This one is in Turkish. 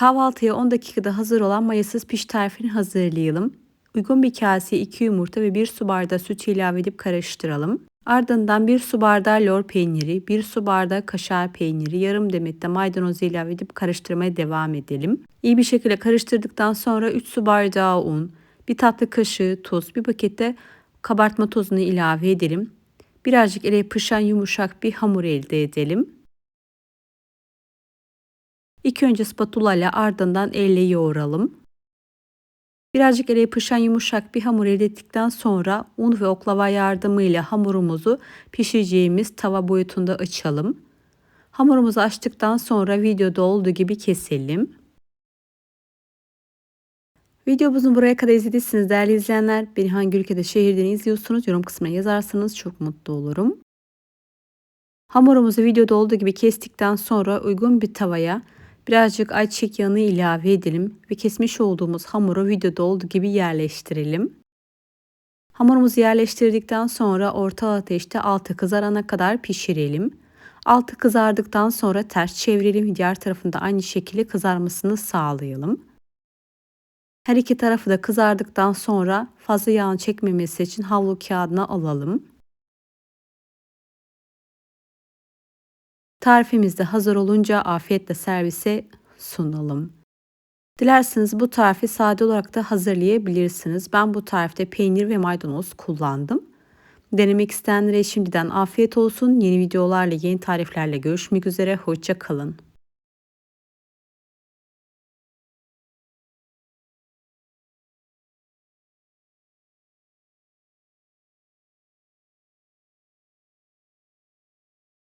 Kahvaltıya 10 dakikada hazır olan mayasız piş tarifini hazırlayalım. Uygun bir kaseye 2 yumurta ve 1 su bardağı süt ilave edip karıştıralım. Ardından 1 su bardağı lor peyniri, 1 su bardağı kaşar peyniri, yarım demet de maydanozu ilave edip karıştırmaya devam edelim. İyi bir şekilde karıştırdıktan sonra 3 su bardağı un, 1 tatlı kaşığı tuz, 1 pakette kabartma tozunu ilave edelim. Birazcık ele yapışan yumuşak bir hamur elde edelim. İlk önce spatula ile ardından elle yoğuralım. Birazcık ele yapışan yumuşak bir hamur elde ettikten sonra un ve oklava yardımıyla hamurumuzu pişireceğimiz tava boyutunda açalım. Hamurumuzu açtıktan sonra videoda olduğu gibi keselim. Videomuzun buraya kadar izlediyseniz değerli izleyenler beni hangi ülkede şehirden izliyorsunuz yorum kısmına yazarsanız çok mutlu olurum. Hamurumuzu videoda olduğu gibi kestikten sonra uygun bir tavaya Birazcık ayçiçek yağını ilave edelim ve kesmiş olduğumuz hamuru videoda olduğu gibi yerleştirelim. Hamurumuzu yerleştirdikten sonra orta ateşte altı kızarana kadar pişirelim. Altı kızardıktan sonra ters çevirelim. Diğer tarafında aynı şekilde kızarmasını sağlayalım. Her iki tarafı da kızardıktan sonra fazla yağın çekmemesi için havlu kağıdına alalım. Tarifimiz de hazır olunca afiyetle servise sunalım. Dilerseniz bu tarifi sade olarak da hazırlayabilirsiniz. Ben bu tarifte peynir ve maydanoz kullandım. Denemek isteyenlere şimdiden afiyet olsun. Yeni videolarla, yeni tariflerle görüşmek üzere. Hoşça kalın.